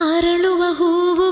ಅರಳುವ ಹೂವುಗಳೇ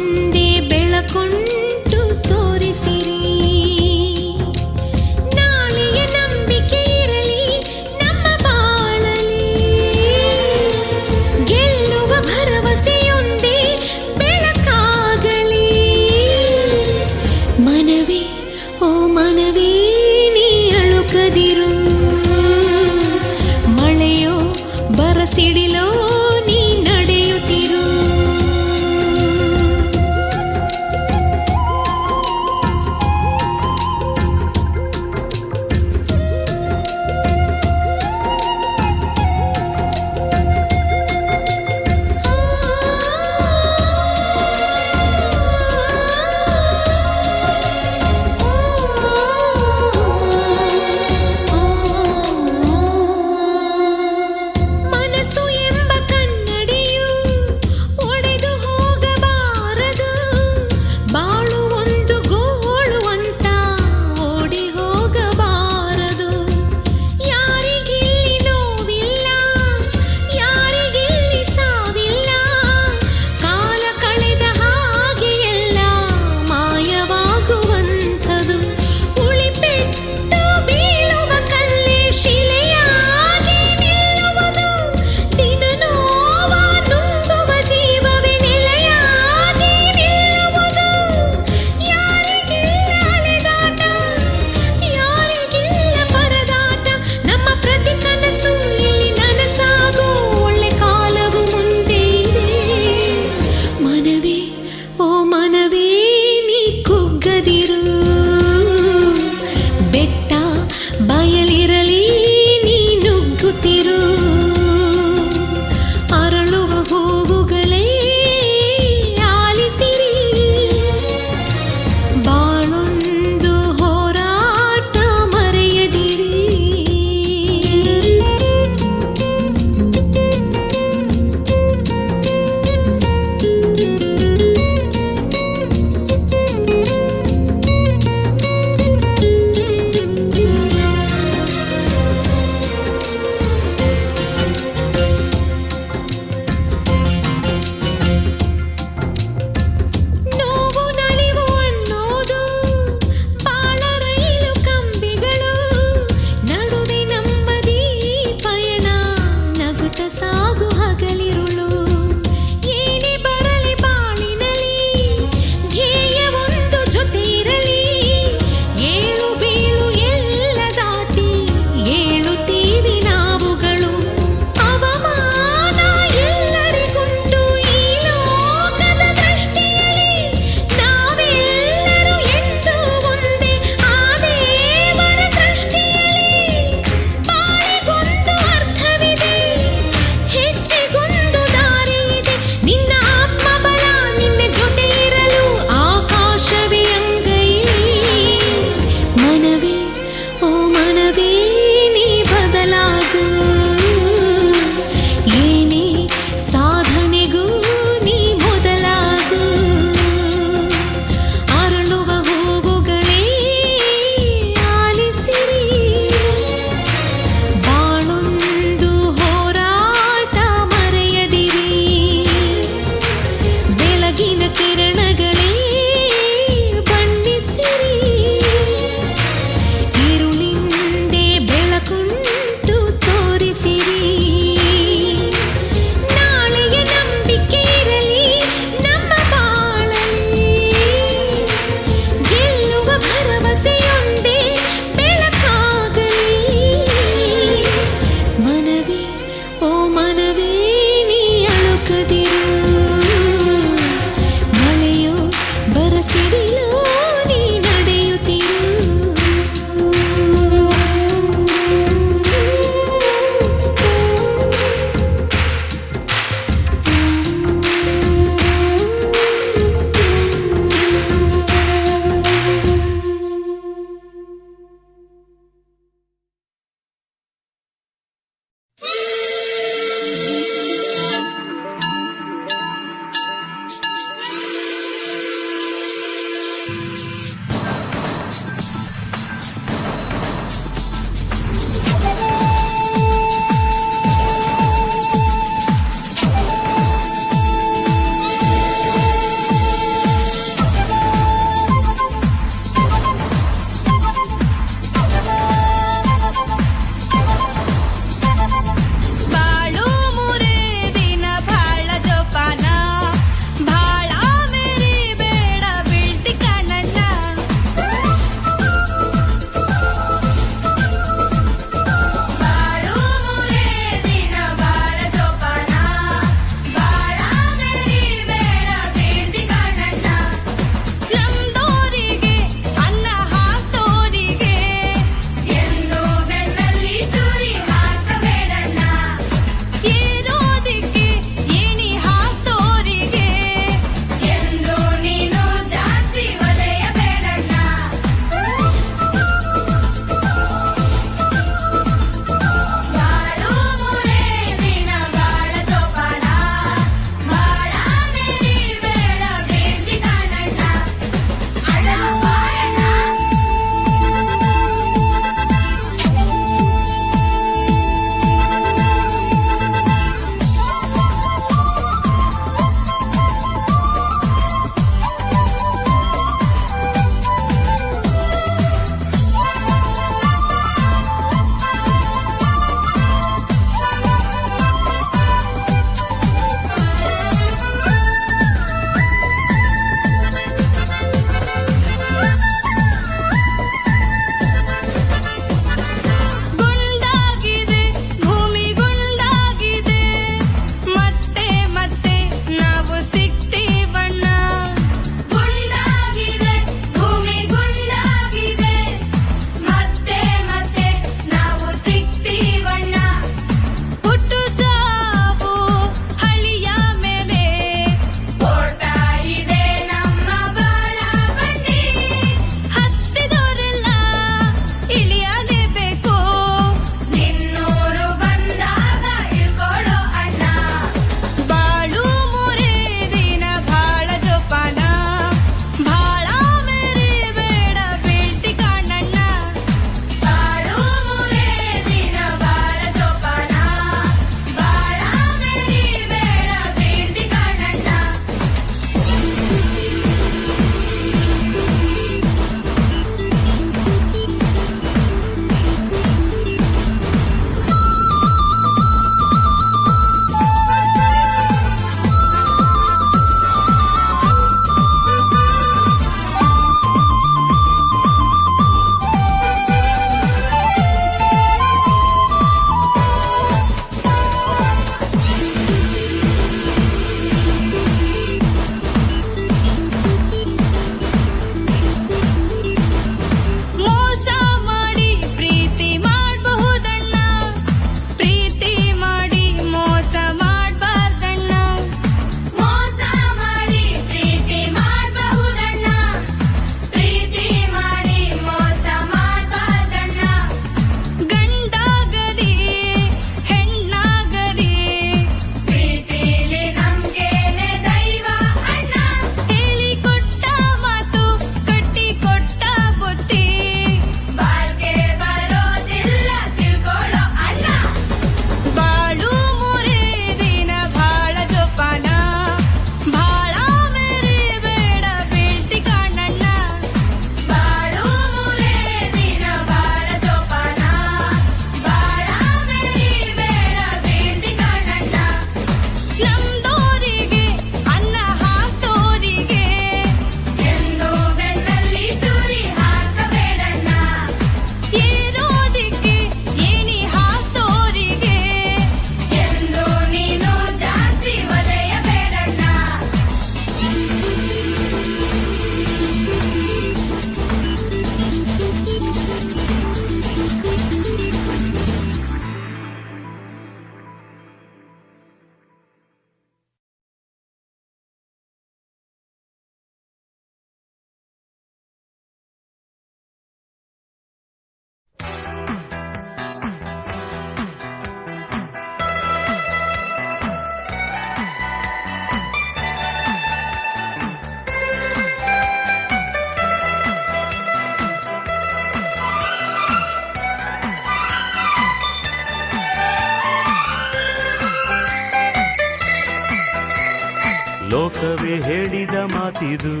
ಮಾತಿದು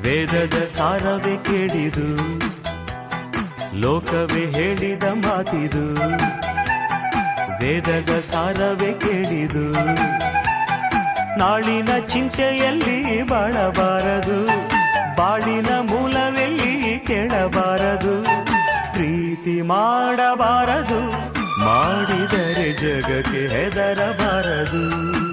ವೇದದ ಸಾರವೇ ಕೇಳಿದು. ಲೋಕವೇ ಹೇಳಿದ ಮಾತಿದು. ವೇದದ ಸಾರವೇ ಕೇಳಿದು. ನಾಳಿನ ಚಿಂತೆಯಲ್ಲಿ ಬಾಳಬಾರದು. ಬಾಳಿನ ಮೂಲವೆಲ್ಲಿ ಕೇಳಬಾರದು. ಪ್ರೀತಿ ಮಾಡಬಾರದು. ಮಾಡಿದರೆ ಜಗಕ್ಕೆ ಹೆದರಬಾರದು.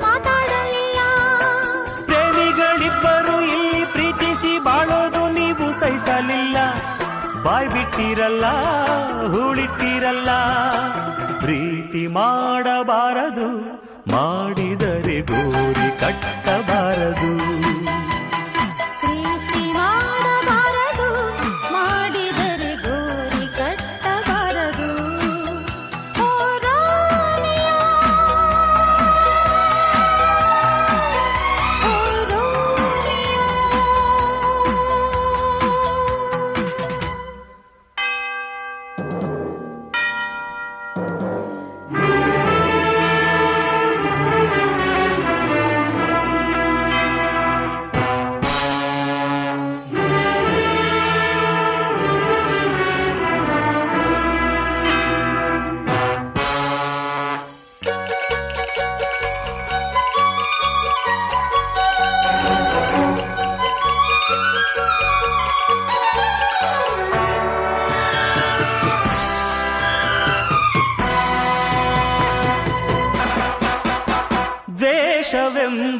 ಮಾತಾಡಲಿಲ್ಲ. ಪ್ರೇಮಿಗಳಿಬ್ಬರು ಇಲ್ಲಿ ಪ್ರೀತಿಸಿ ಬಾಳೋದು ನೀವು ಸಹಿಸಲಿಲ್ಲ. ಬಾಯ್ ಬಿಟ್ಟಿರಲ್ಲ ಹೂಳಿಟ್ಟಿರಲ್ಲ. ಪ್ರೀತಿ ಮಾಡಬಾರದು ಮಾಡಿದರೆ ಗೋರಿ ಕಟ್ಟಬಾರದು.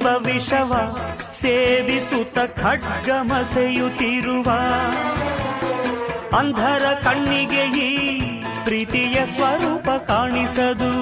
ದ್ವೇಷವೆಂಬ ವಿಷವ ಸೇವಿಸುತ್ತ ಖಡ್ಗಮಸೆಯುತ್ತಿರುವ ಅಂಧರ ಕಣ್ಣಿಗೆ ಈ ಪ್ರೀತಿಯ ಸ್ವರೂಪ ಕಾಣಿಸದು.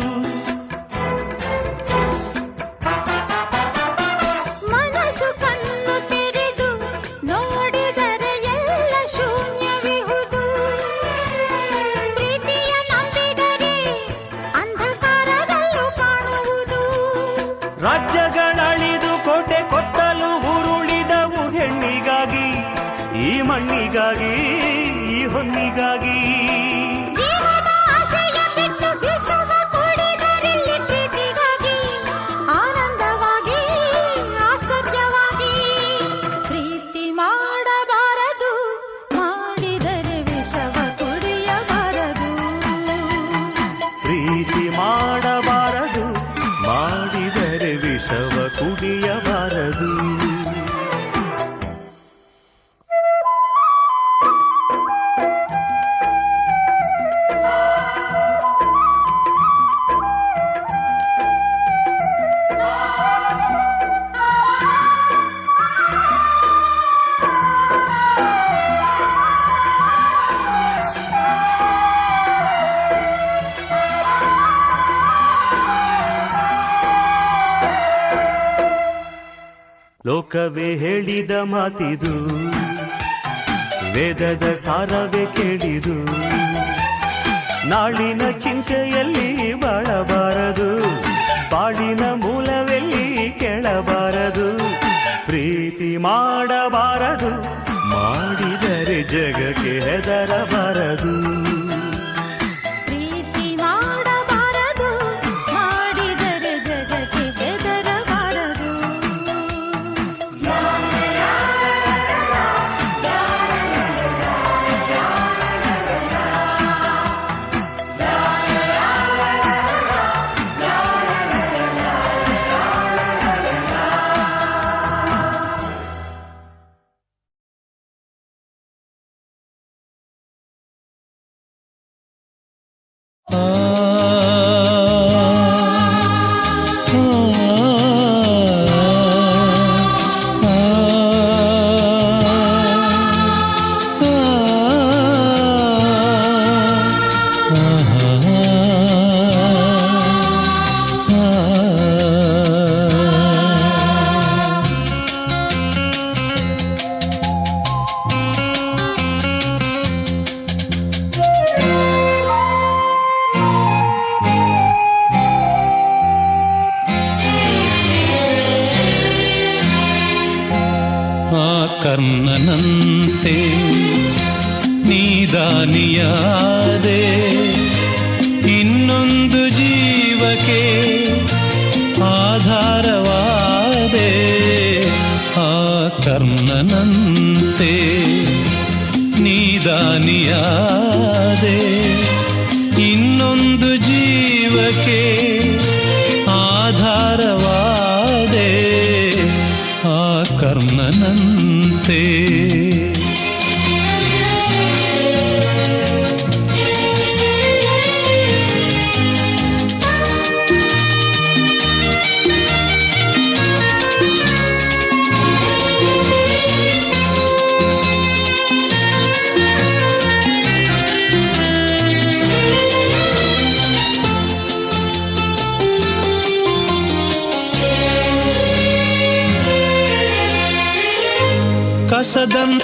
ಮಣ್ಣಿಗಾಗಿ ಈ ಮಾತಿದು. ವೇದದ ಸಾರವೇ ಕೇಳಿದು. ನಾಳಿನ ಚಿಂತೆಯಲ್ಲಿ ಬಾಳಬಾರದು. ಬಾಳಿನ ಮೂಲವೆಲ್ಲಿ ಕೇಳಬಾರದು. ಪ್ರೀತಿ ಮಾಡಬಾರದು. ಮಾಡಿದರೆ ಜಗಕ್ಕೆ ಹೆದರಬಾರದು.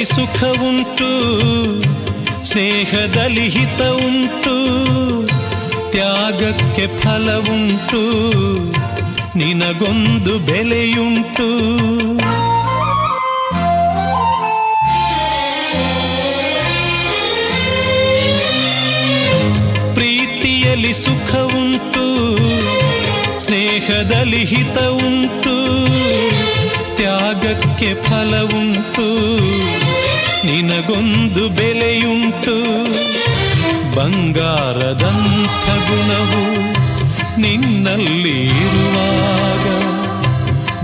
ಪ್ರೀತಿಯಲ್ಲಿ ಸುಖ ಉಂಟು ಸ್ನೇಹದಲ್ಲಿ ಹಿತ ಉಂಟು ತ್ಯಾಗಕ್ಕೆ ಫಲ ಉಂಟು ನಿನಗೊಂದು ಬೆಲೆಯುಂಟು. ಪ್ರೀತಿಯಲ್ಲಿ ಸುಖ ಉಂಟು ಸ್ನೇಹದಲ್ಲಿ ಹಿತ ಉಂಟು ತ್ಯಾಗಕ್ಕೆ ಫಲ ಉಂಟು ನಿನಗೊಂದು ಬೆಲೆಯುಂಟು. ಬಂಗಾರದಂಥ ಗುಣವು ನಿನ್ನಲ್ಲಿ ಇರುವಾಗ.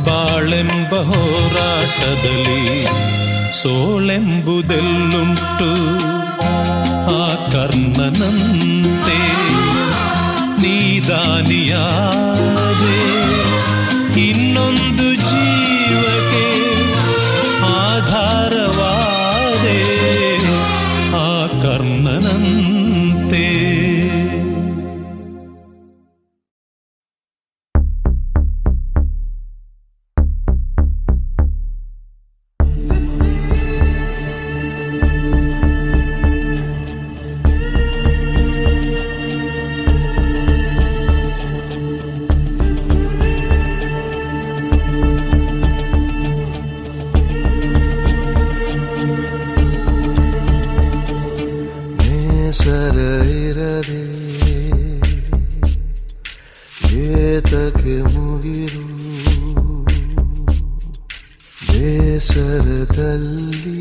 ಬಾಳೆಂಬ ಹೋರಾಟದಲ್ಲಿ ಸೋಳೆಂಬುದೆಲ್ಲುಂಟು. ಆ ಕರ್ಣನಂತೆ ಬೇಸರದಲ್ಲಿ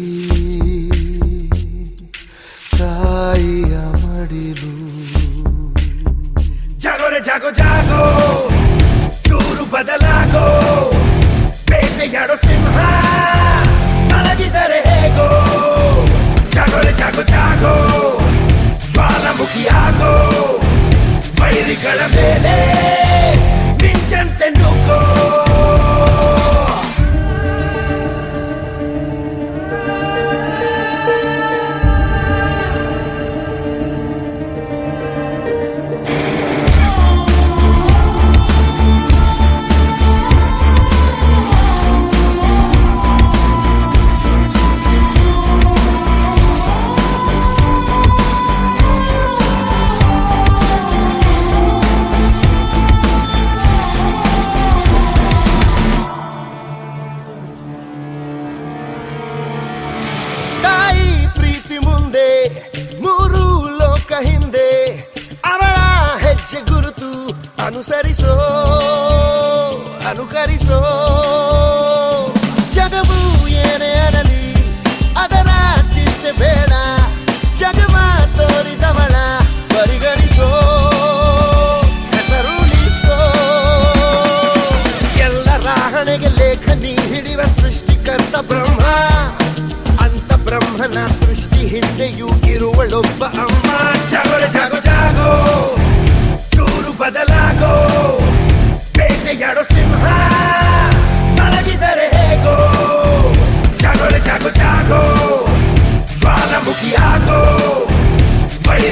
ತಾಯಿಯ ಮಡಿಲು ಜಾಗೋರೆ ಜಾಗೋ ಜಾಗೋ ಚೂರು ಬದಲಾಗೋ ಬೇಟೆಯಾಡೋ ಸಿಂಹ ಮಲಗಿದರೆ ಹೇಗೋ ಜಾಗೋರೆ ಜಾಗೋ ಜಾಗೋ ಜ್ವಾಲಾಮುಖಿಯಾಗೋ ವೈರಿಗಳ ಮೇಲೆ ಅನುಕರಿಸೋ ಜಗವು ಏನೇ ಅಡಲಿ ಅದರ ಚಿಂತೆ ಬೇಡ ಜಗವ ತೋರಿದವಳ ಪರಿಗಣಿಸೋ ಹೆಸರುಳಿಸೋ ಎಲ್ಲರ ಹಣೆಗೆ ಲೇಖನಿ ಹಿಡಿಯುವ ಸೃಷ್ಟಿಕರ್ತ ಬ್ರಹ್ಮ ಅಂತ ಬ್ರಹ್ಮನ ಸೃಷ್ಟಿ ಹಿಂದೆಯೂ ಇರುವಳೊಬ್ಬ ಅಮ್ಮ ಜಗಳ ಜಾಗೋ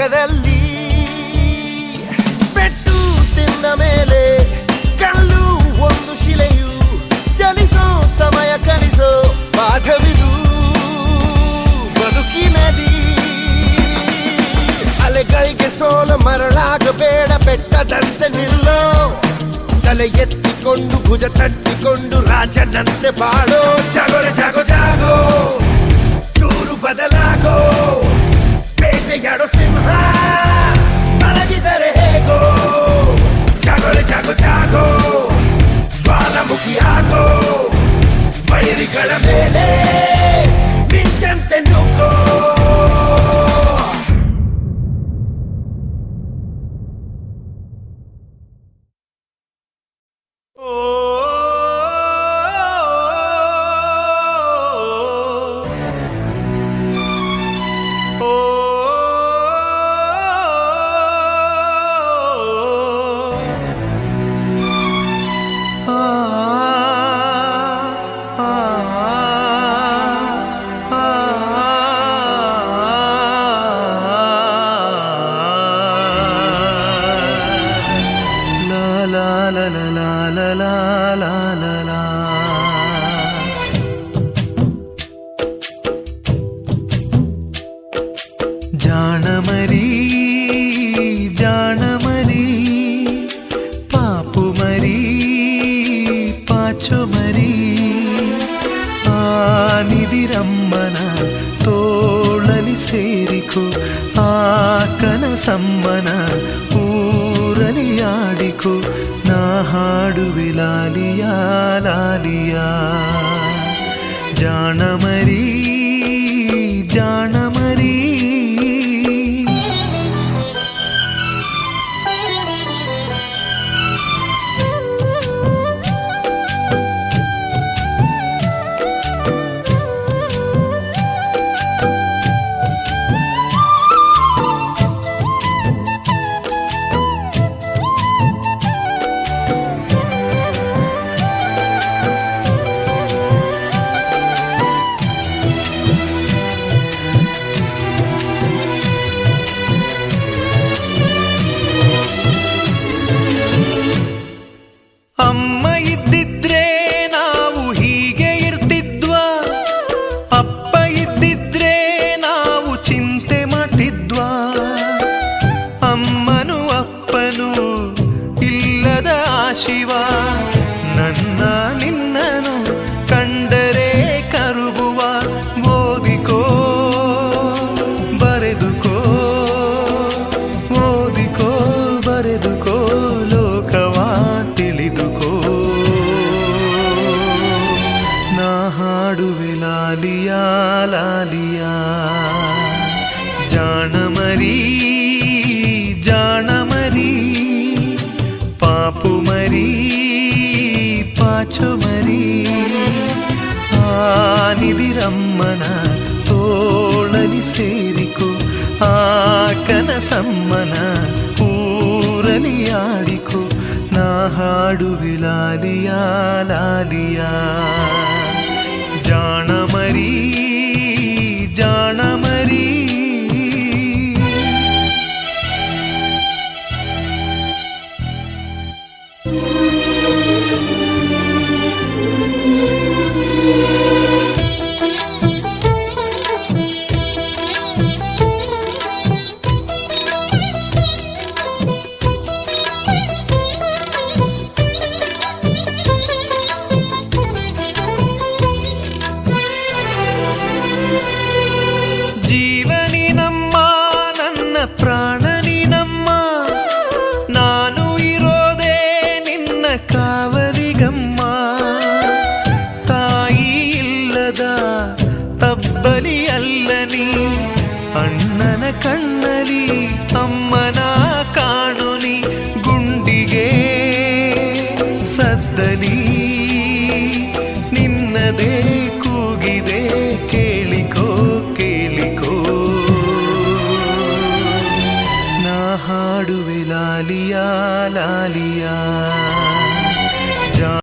ಜಗದಲ್ಲಿ ಪೆಟ್ಟು ತಿಂದ ಮೇಲೆ ಕಲ್ಲು ಒಂದು ಶಿಲೆಯು ಚಲಿಸೋ ಸಮಯ ಕಲಿಸೋ ಪಾಠವಿದು ಬದುಕಿನದಿ ಅಲೆಗಳಿಗೆ ಸೋಲು ಮರಳಾಗಬೇಡ ಬೆಟ್ಟದಂತೆ ನಿಲ್ಲೋ ತಲೆ ಎತ್ತಿಕೊಂಡು ಭುಜ ತಟ್ಟಿಕೊಂಡು ರಾಜನಂತೆ ಬಾಳೋ ಜಾಗೋರೆ ಜಾಗೋ ಜಾಗೋ ಚೂರು ಬದಲಾಗೋ చేసే ఎడో సింహ మనగిద్దరే హేగో జాగోలే జాగో జాగో జ్వాలముఖి ఆగో ವೈರಿಗಳ ಮೇಲೆ ಮಿಂಚಂತೆ ನುಗ್ಗೋ కూర్చోమరి ఆనిది రమ్మన తోళని సేరికు ఆకన సమ్మన ఊరని ఆడికు నా ಹಾಡು ವಿಲಾಲಿಯ ಲಾಲಿಯ